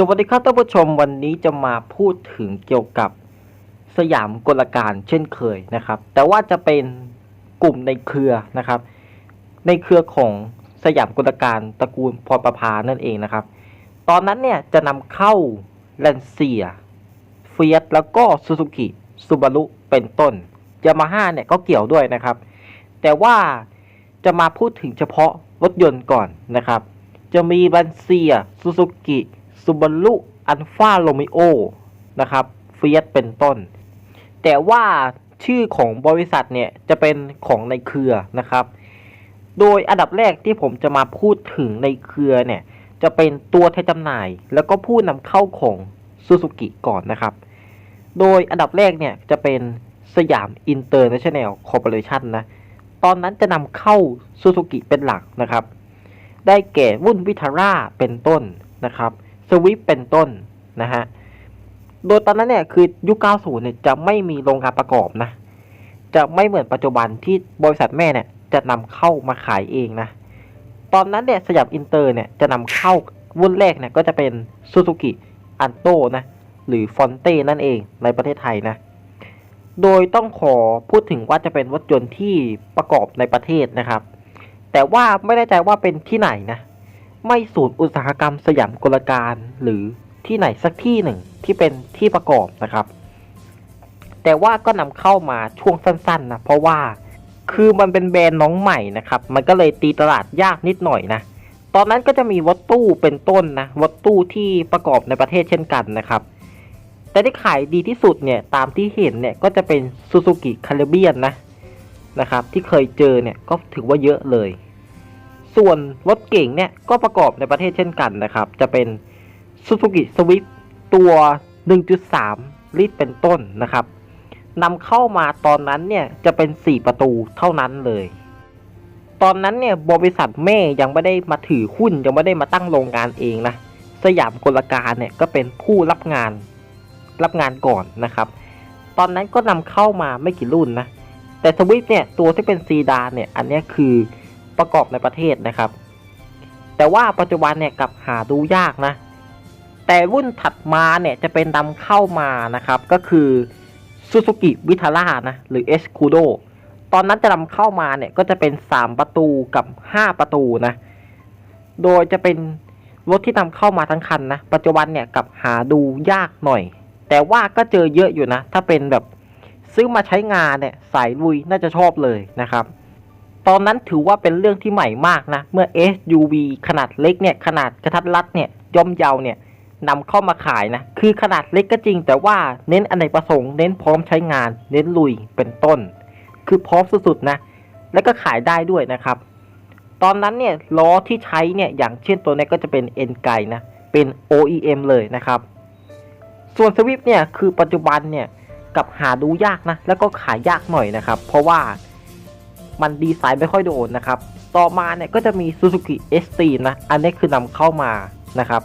สวัสดีครับท่านผู้ชมวันนี้จะมาพูดถึงเกี่ยวกับสยามกลการเช่นเคยนะครับ แต่ว่าจะเป็นกลุ่มในเครือนะครับ ในเครือของสยามกลการตระกูลพรประภานั่นเองนะครับ ตอนนั้นเนี่ยจะนำเข้าแลนเซียเฟียสแล้วก็ซูซูกิซูบารุเป็นต้นยามาฮ่าเนี่ยก็เกี่ยวด้วยนะครับ แต่ว่าจะมาพูดถึงเฉพาะรถยนต์ก่อนนะครับ จะมีบันเซียซูซูกิ ซูบารุอันฟาโรมิโอนะครับเฟียสเป็นต้น แต่ว่าชื่อของบริษัทเนี่ยจะเป็นของในเครือนะครับ โดยอันดับแรกที่ผมจะมาพูดถึงในเครือเนี่ยจะเป็นตัวแทนจำหน่าย แล้วก็ผู้นำเข้าของซูซูกิก่อนนะครับ โดยอันดับแรกเนี่ยจะเป็นสยามอินเตอร์เนชั่นแนลคอร์ปอเรชันนะ ตอนนั้นจะนำเข้าซูซูกิเป็นหลักนะครับ ได้แก่วุ่นวิทาร่าเป็นต้นนะครับ สวิฟเป็นต้นนะฮะ โดยตอนนั้นเนี่ยคือยุค 90 เนี่ยจะไม่มีโรงงานประกอบนะ จะไม่เหมือนปัจจุบันที่บริษัทแม่เนี่ยจะนำเข้ามาขายเองนะ ตอนนั้นเนี่ยสยามอินเตอร์เนี่ยจะนำเข้าวุ่นแรกเนี่ยก็จะเป็นซูซูกิอันโตนะหรือฟอนเต้นั่นเองในประเทศไทยนะ โดยต้องขอพูดถึงว่าจะเป็นรถยนต์ที่ประกอบในประเทศนะครับ แต่ว่าไม่แน่ใจว่าเป็นที่ไหนนะ ไม่ศูนย์อุตสาหกรรมสยามกลการหรือที่ไหนสักที่หนึ่งที่เป็นที่ประกอบนะครับ แต่ว่าก็นำเข้ามาช่วงสั้นๆนะเพราะว่าคือมันเป็นแบรนด์น้องใหม่นะครับ มันก็เลยตีตลาดยากนิดหน่อยนะ ตอนนั้นก็จะมีวัตตู้เป็นต้นนะวัตตู้ที่ประกอบในประเทศเช่นกันนะครับ แต่ที่ขายดีที่สุดเนี่ยตามที่เห็นเนี่ยก็จะเป็นซูซูกิคาริเบียนนะนะครับ ที่เคยเจอเนี่ยก็ถือว่าเยอะเลย ส่วนรถเก่งเนี่ยก็ประกอบในประเทศเช่นกันนะครับ จะเป็น Suzuki Swift ตัว 1.3 ลิตรเป็นต้นนะครับนำเข้ามาตอนนั้นเนี่ยจะเป็น 4 ประตูเท่านั้นเลย ตอนนั้นเนี่ยบริษัทแม่ยังไม่ได้มาถือหุ้นยังไม่ได้มาตั้งโรงงานเองนะ สยามกลการเนี่ยก็เป็นผู้รับงานรับงานก่อนนะครับ ตอนนั้นก็นำเข้ามาไม่กี่รุ่นนะ แต่สวิฟเนี่ยตัวที่เป็นซีดานเนี่ยอันนี้คือ ประกอบในประเทศนะครับ แต่ว่าปัจจุบันเนี่ยกับหาดูยากนะ แต่รุ่นถัดมาเนี่ยจะเป็นนำเข้ามานะครับ ก็คือ Suzuki Vitara นะ หรือ e s c u d o ตอนนั้นจะนำเข้ามาเนี่ยก็จะเป็น 3 ประตูกับ 5 ประตูนะ โดยจะเป็นรถที่นำเข้ามาทั้งคันนะ ปัจจุบันเนี่ยกับหาดูยากหน่อย แต่ว่าก็เจอเยอะอยู่นะ ถ้าเป็นแบบซื้อมาใช้งานเนี่ยสายลุยน่าจะชอบเลยนะครับ ตอนนั้นถือว่าเป็นเรื่องที่ใหม่มากนะ เมื่อ SUV ขนาดเล็กเนี่ย ขนาดกระทัดรัดเนี่ยย่อมเยาวเนี่ยนำเข้ามาขายนะ คือขนาดเล็กก็จริง แต่ว่าเน้นอเนกประสงค์ เน้นพร้อมใช้งาน เน้นลุยเป็นต้น คือพร้อมสุดๆนะ แล้วก็ขายได้ด้วยนะครับ ตอนนั้นเนี่ยล้อที่ใช้เนี่ยอย่างเช่นตัวนี้ก็จะเป็น N ไกนะ เป็น OEM เลยนะครับ ส่วนสวิฟเนี่ยคือปัจจุบันเนี่ยกับหาดูยากนะ แล้วก็ขายยากหน่อยนะครับ เพราะว่า มันดีไซน์ไม่ค่อยโดนนะครับ ต่อมาเนี่ยก็จะมี Suzuki ST นะ อันนี้คือนำเข้ามานะครับ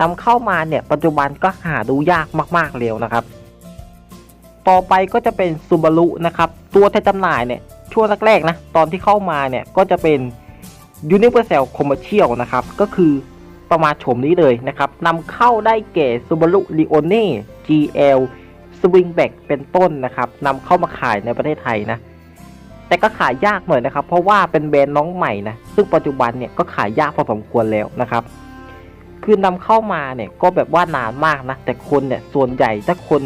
นำเข้ามาเนี่ยปัจจุบันก็หาดูยากมากๆเร็วนะครับ ต่อไปก็จะเป็น Subaru นะครับ ตัวแทนจำหน่ายเนี่ยช่วงแรกๆนะ ตอนที่เข้ามาเนี่ยก็จะเป็น Universal Commercial นะครับ ก็คือประมาณโฉมนี้เลยนะครับนำเข้าได้แก่ Subaru Leone GL Swingback เป็นต้นนะครับนำเข้ามาขายในประเทศไทยนะ แต่ก็ขายยากเหน่อยนะครับ เพราะว่าเป็นแบรนด์น้องใหม่นะซึ่งปัจจุบันเนี่ยก็ขายยากพอสมควรแล้วนะครับ คือนำเข้ามาเนี่ยก็แบบว่านานมากนะ แต่คนเนี่ยส่วนใหญ่ถ้าคน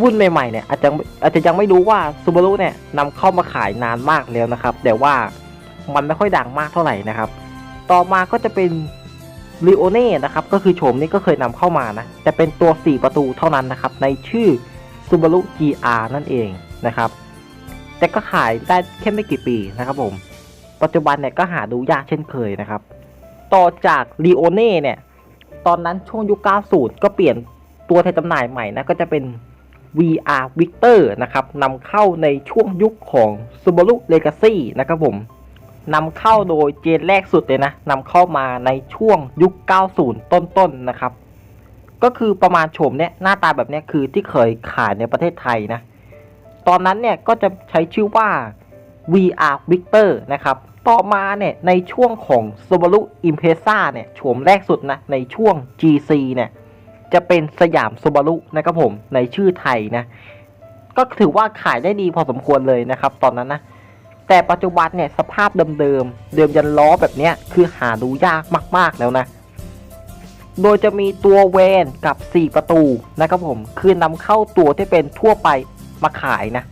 วุ่นใหม่ๆเนี่ยอาจจะอาจจะยังไม่รู้ว่าซูบารุเนี่ยนำเข้ามาขายนานมากแล้วนะครับ แต่ว่ามันไม่ค่อยดังมากเท่าไหร่นะครับ ต่อมาก็จะเป็นลีโอเน่นะครับ ก็คือโฉมนี้ก็เคยนำเข้ามานะแต่เป็นตัว 4 ประตูเท่านั้นนะครับ ในชื่อ Subaru GR นั่นเองนะครับ แต่ก็ขายได้แค่ไม่กี่ปีนะครับผม ปัจจุบันเนี่ยก็หาดูยากเช่นเคยนะครับ ต่อจาก l ีโอเน่เนี่ย ตอนนั้นช่วงยุค 90 ก็เปลี่ยนตัวแทนจำหน่ายใหม่นะ ก็จะเป็น VR Victor นะครับนำเข้าในช่วงยุคของ Subaru Legacy นะครับผมนำเข้าโดยเจนแรกสุดเลยนะนำเข้ามาในช่วงยุค 90 ต้นๆนนะครับ ก็คือประมาณโฉมเนี่ยหน้าตาแบบเนี้ยคือที่เคยขายในประเทศไทยนะ ตอนนั้นเนี่ยก็จะใช้ชื่อว่า VR Victor นะครับต่อมาเนี่ยในช่วงของ Subaru Impreza เนี่ยโฉมแรกสุดนะในช่วง GC เนี่ยจะเป็นสยาม Subaru นะครับผมในชื่อไทยนะก็ถือว่าขายได้ดีพอสมควรเลยนะครับ ตอนนั้นนะแต่ปัจจุบันเนี่ยสภาพเดิมๆ เดิมยันล้อแบบเนี้ยคือหาดูยากมากๆแล้วนะ โดยจะมีตัวเวนกับ 4 ประตูนะครับผม คือนำเข้าตัวที่เป็นทั่วไป มาขายนะ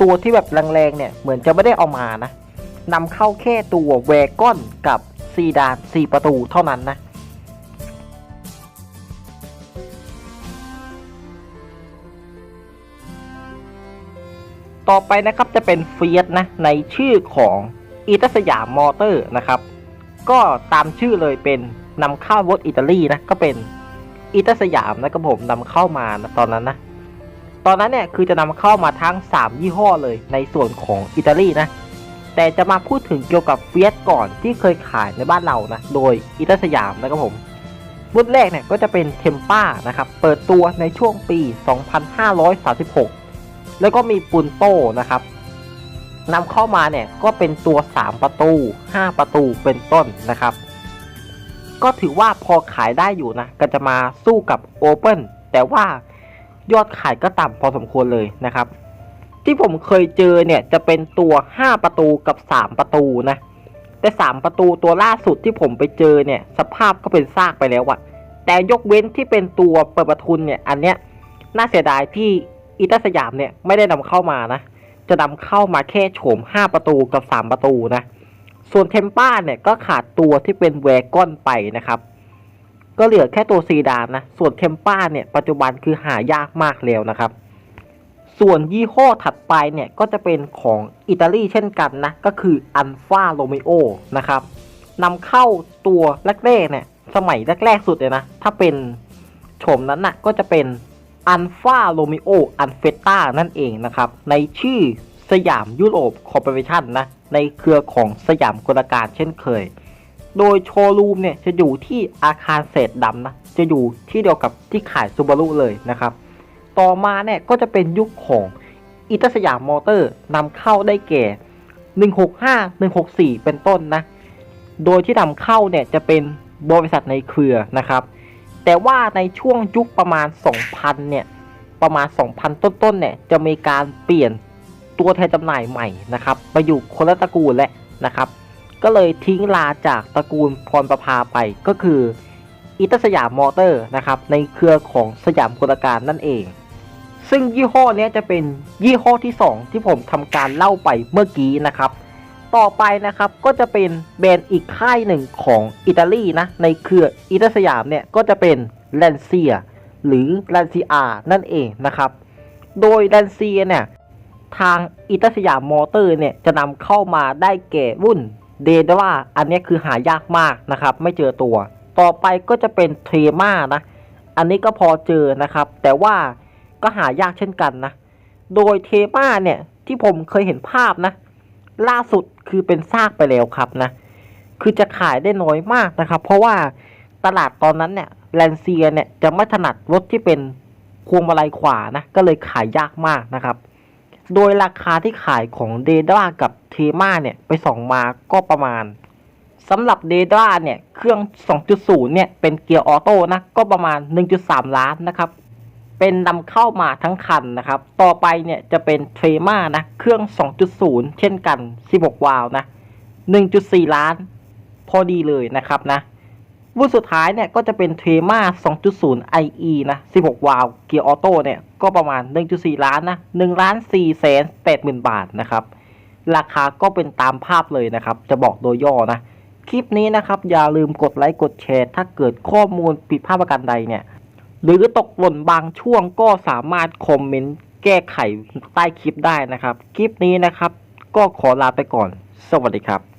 ตัวที่แบบแรงๆเนี่ยเหมือนจะไม่ได้เอามานะนำเข้าแค่ตัวแวกอนกับซีดาน4ประตูเท่านั้นนะต่อไปนะครับจะเป็นเฟียสนะในชื่อของอิตาสยามมอเตอร์นะครับ ก็ตามชื่อเลยเป็นนำเข้ารถอิตาลีนะก็เป็นอิตาสยามนะครับผมนำเข้ามานะตอนนั้นนะ ตอนนั้นเนี่ยคือจะนำเข้ามาทั้ง 3 ยี่ห้อเลยในส่วนของอิตาลีนะ แต่จะมาพูดถึงเกี่ยวกับเฟียสก่อนที่เคยขายในบ้านเรานะ โดยอิตาสยามนะครับผมรุ่นแรกเนี่ยก็จะเป็นเทมป้านะครับ เปิดตัวในช่วงปี 2536 แล้วก็มีปุนโตนะครับนำเข้ามาเนี่ยก็เป็นตัว 3 ประตู 5 ประตูเป็นต้นนะครับ ก็ถือว่าพอขายได้อยู่นะ ก็จะมาสู้กับ Open แต่ว่า ยอดขายก็ต่ำพอสมควรเลยนะครับ ที่ผมเคยเจอเนี่ยจะเป็นตัว 5 ประตูกับ 3 ประตูนะ แต่ 3 ประตูตัวล่าสุดที่ผมไปเจอเนี่ยสภาพก็เป็นซากไปแล้วอะแต่ยกเว้นที่เป็นตัวเปิดประทุนเนี่ยอันเนี้ยน่าเสียดายที่อิตาสยามเนี่ยไม่ได้นำเข้ามานะ จะนำเข้ามาแค่โฉม 5 ประตูกับ 3 ประตูนะ ส่วนเทมป้าเนี่ยก็ขาดตัวที่เป็นแวกอนไปนะครับ ก็เหลือแค่ตัวซีดานนะ ส่วนเทมป้าเนี่ยปัจจุบันคือหายากมากแล้วนะครับ ส่วนยี่ห้อถัดไปเนี่ยก็จะเป็นของอิตาลีเช่นกันนะ ก็คืออันฟาโรเมโอนะครับนำเข้าตัวแรกๆเนี่ยสมัยแรกๆสุดเลยนะ ถ้าเป็นโฉมนั้นนะ่ะก็จะเป็นอันฟาโรเมโออันเฟต้านั่นเองนะครับ ในชื่อสยามยุโรปคอร์ปอเรชั่นนะ ในเครือของสยามกลการเช่นเคย โดยโชว์รูมเนี่ยจะอยู่ที่อาคารเศษดำนะ จะอยู่ที่เดียวกับที่ขายซูบารุเลยนะครับ ต่อมาเนี่ยก็จะเป็นยุคของอิตาสยามมอเตอร์นำเข้าได้แก่ 165 164 เป็นต้นนะ โดยที่นำเข้าเนี่ยจะเป็นบริษัทในเครือนะครับ แต่ว่าในช่วงยุคประมาณ 2000 เนี่ย ประมาณ 2,000 ต้นๆ เนี่ย จะมีการเปลี่ยนตัวแทนจำหน่ายใหม่นะครับ ไปอยู่คนละตระกูลแล้วนะครับ ก็เลยทิ้งลาจากตระกูลพรประภาไปก็คืออิตาสยามมอเตอร์นะครับในเครือของสยามกลการนั่นเอง ซึ่งยี่ห้อนี้จะเป็นยี่ห้อที่ 2 ที่ผมทำการเล่าไปเมื่อกี้นะครับ ต่อไปนะครับก็จะเป็นแบรนด์อีกค่ายหนึ่งของอิตาลีนะในเครืออิตาสยามเนี่ยก็จะเป็นแลนเซียหรือแลนซีอานั่นเองนะครับ โดยแลนเซียเนี่ยทางอิตาสยามมอเตอร์เนี่ยจะนำเข้ามาได้แก่รุ่น เดดว่าอันนี้คือหายากมากนะครับ ไม่เจอตัว ต่อไปก็จะเป็นเทมานะ อันนี้ก็พอเจอนะครับ แต่ว่าก็หายากเช่นกันนะ โดยเทมาเนี่ยที่ผมเคยเห็นภาพนะ ล่าสุดคือเป็นซากไปแล้วครับนะ คือจะขายได้น้อยมากนะครับ เพราะว่าตลาดตอนนั้นเนี่ยแลนเซียเนี่ยจะไม่ถนัดรถที่เป็นพวงมาลัยขวานะ ก็เลยขายยากมากนะครับ โดยราคาที่ขายของเดด a กับเทมาเนี่ยไปส่องมาก็ประมาณสำหรับเดด a เนี่ยเครื่อง 2.0 เนี่ยเป็นเกียร์ออโต้นะก็ประมาณ 1.3 ล้านนะครับ เป็นนำเข้ามาทั้งคันนะครับ ต่อไปเนี่ยจะเป็นเทรมานะเครื่อง 2.0 เช่นกัน 16 วาล์วนะ 1.4 ล้าน พอดีเลยนะครับนะ รุ่นสุดท้ายเนี่ยก็จะเป็นเทมา2.0 IE นะ 16 วาล์วเกียร์ออโต้เนี่ยก็ประมาณ 1.4 ล้านนะ1ล้าน4แสน8หมื่นบาทนะครับ ราคาก็เป็นตามภาพเลยนะครับ จะบอกโดยย่อนะ คลิปนี้นะครับ อย่าลืมกดไลค์กดแชร์ ถ้าเกิดข้อมูลผิดพลาดประการใดเนี่ย หรือตกหล่นบางช่วงก็สามารถคอมเมนต์แก้ไขใต้คลิปได้นะครับ คลิปนี้นะครับ ก็ขอลาไปก่อน สวัสดีครับ